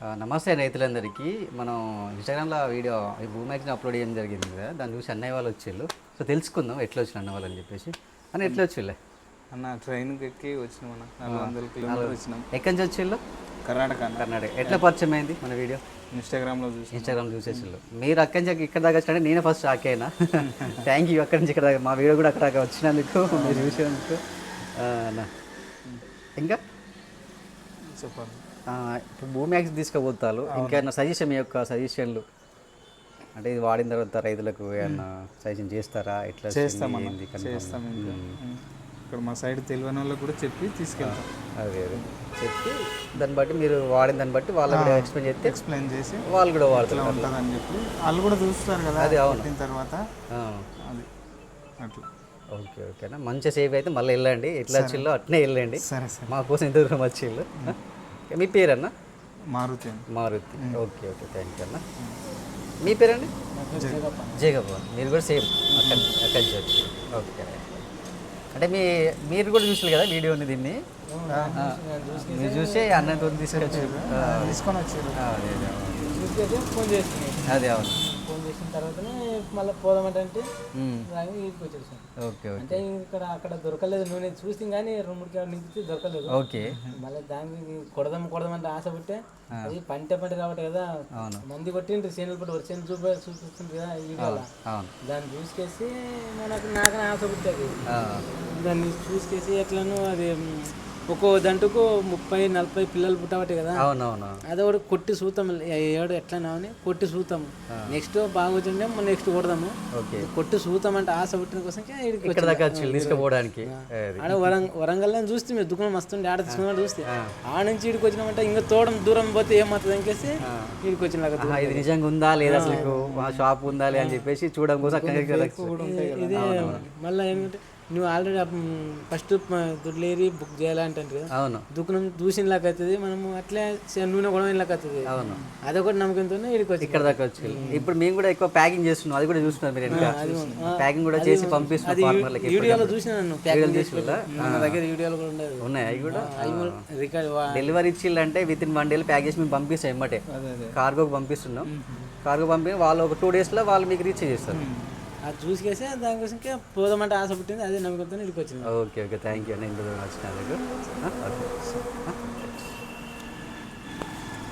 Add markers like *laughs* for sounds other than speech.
నమస్తే రైతులందరికీ. మనం ఇన్స్టాగ్రామ్లో వీడియో ఈ భూమ్యాక్స్ని అప్లోడ్ చేయడం జరిగింది కదా దాన్ని చూసి అన్నయ్య వాళ్ళు వచ్చిళ్ళు. సో తెలుసుకుందాం ఎట్లా వచ్చిన అన్న వాళ్ళు అని చెప్పేసి. అని ఎట్లా వచ్చిళ్ళే అన్న ట్రైన్కి ఎక్కి వచ్చినాం అన్న. నాలుగు వందల కిలోమీటర్లు వచ్చినాం. ఎక్కడి నుంచి వచ్చిళ్ళు? కర్ణాటక కర్ణాటక. ఎట్లా పరిచయం అయింది మన వీడియో? ఇన్స్టాగ్రామ్లో చూసి ఇన్స్టాగ్రామ్ చూసేసిళ్ళు. మీరు అక్కడి నుంచి ఇక్కడ దాకా వచ్చినట్టే నేనే ఫస్ట్ షాక్ అయినా. *laughs* థ్యాంక్ యూ అక్కడి నుంచి ఇక్కడ దాకా. మా వీడియో కూడా అక్కడ దాకా వచ్చినందుకు మీరు చూసినందుకు. అన్న. ఇంకా? చెప్పాలి ఆ, ఇప్పుడు భూమ్యాక్స్ తీసుకుపోతారు. ఇంకేమన్నా సజెషన్ మీ యొక్క సజెషన్లు అంటే ఇది వాడిన తర్వాత రైతులకు ఏమన్నా సజెషన్ చేస్తారా? confirm? చేస్తాం ఇంకా. ఉమ్. ఇక్కడ మా సైడ్ తెలియని వాళ్ళకి కూడా చెప్పి తీసుకెళ్తాం. అదే అదే. చెప్పి దాన్ని బట్టి మీరు వాడిన దాన్ని బట్టి వాళ్ళకి కూడా ఎక్స్ప్లెయిన్ చేస్తే ఎక్స్ప్లెయిన్ చేసి వాళ్ళు కూడా ఇట్లా వాడుతారు. ఉంటుంది అని చెప్పి వాళ్ళు కూడా చూస్తారు కదా అది అవును. తర్వాత. అది. అట్లా. ఓకే ఓకేనా. మంచిగా సేఫ్ అయితే మళ్ళీ వెళ్ళండి. ఎట్లా వచ్చిల్లో అట్నే వెళ్ళండి. సరే సరే. మా కోసం ఎంత దూరం వచ్చిళ్ళు మీ పేరన్నా? Maruti Maruti. Okay okay thank you అన్న. మీ పేరండి? జగప్ప మీరు కూడా సేమ్. అక్కడి ఓకే అంటే మీ మీరు కూడా చూసారు కదా వీడియోని దీన్ని? మీరు చూసి అన్నతో తీసుకొచ్చి ఆ, తీసుకొని వచ్చారు. అదే అవును. తర్వాతనే మళ్ళీ పోదామంటే అంటే ఇంటికి వచ్చేసాను ఓకే అంటే ఇక్కడ అక్కడ దొరకలేదు నూనె చూసి కానీ రెండు మూడు కిలో నింపితే దొరకలేదు. ఓకే. మళ్ళీ దానికి కొడదాం కొడదామంటే ఆశ పుట్టే అది పంట పంట కాబట్టి కదా మంది కొట్టిండ్రు చేనులు పట్టి వచ్చి చూపి చూపిస్తుంది కదా అవును దాన్ని చూసుకేసి మనకు నాకు ఆశ పుట్టేది దాన్ని చూసుకేసి ఎట్లను అది ఒక్కో దంటకు ముప్పై నలభై పిల్లలు పుట్టబట్టి కదా. అవునవును. అది ఒకటి కొట్టి సూతం. ఏడు ఎట్లా అని కొట్టి సూతం. నెక్స్ట్ బాగా వచ్చిండే నెక్స్ట్ కొడదాము. ఓకే. కొట్టి సూతం అంటే ఆశ పుట్టిన కోసం ఇక్కడ దాకా తీసుకుపోవడానికి. ఆడ వరంగ వరంగల్ చూస్తే మీరు దుకాణం వస్తుండే ఆడ తీసుకుని చూస్తే. ఆ. నుంచి ఇడికి వచ్చినామంటే ఇంకా తోడం దూరం పోతే ఏమవుతుంది అనేసి ఇడికి వచ్చిన ఇది నిజంగా ఉందా లేదా అసలు? షాప్ ఉందా అని చెప్పేసి చూడడం కోసం ఇది మళ్ళీ ఏంటంటే నువ్వు ఆల్రెడీ ఫస్ట్ దుడ్లేరి బుక్ చేయాలంటే కదా. అవును. దుకాణం చూసిన లాగా అవుతుంది మనము అట్లే నూనె కూడా లాగా అవుతుంది అవును. అదొకటి నమ్మకంతోనే వచ్చి ఇక్కడ దాకా వచ్చి ఇప్పుడు మేము కూడా ఎక్కువ ప్యాకింగ్ చేస్తున్నాం. అది కూడా చూస్తున్నారు మీరు ప్యాకింగ్ కూడా చేసి పంపిస్తున్నాం ఫార్మర్లకి వీడియోలో చూసిన నన్ను. ప్యాకింగ్ చేసి మన దగ్గర వీడియోలు కూడా ఉండదు ఉన్నాయి అవి కూడా? రికార్డ్ డెలివరీ ఇచ్చిల్లంటే విత్ ఇన్ వన్ డేలో ప్యాక్ చేసి మేము పంపిస్తాం ఎమ్మటే. అదే అదే. కార్గోకి పంపిస్తున్నాం. కార్గో పంపి వాళ్ళు ఒక టూ డేస్లో వాళ్ళు మీకు రీచ్ చేస్తారు. అది చూసుకేసి దానికోసం ఇంకా పోదామంటే ఆశ పుట్టింది అదే నమ్మకంతో ఇడికి వచ్చింది ఓకే ఓకే. థ్యాంక్ యూ అండి ఇంత దూరం వచ్చినందుకు ఓకే.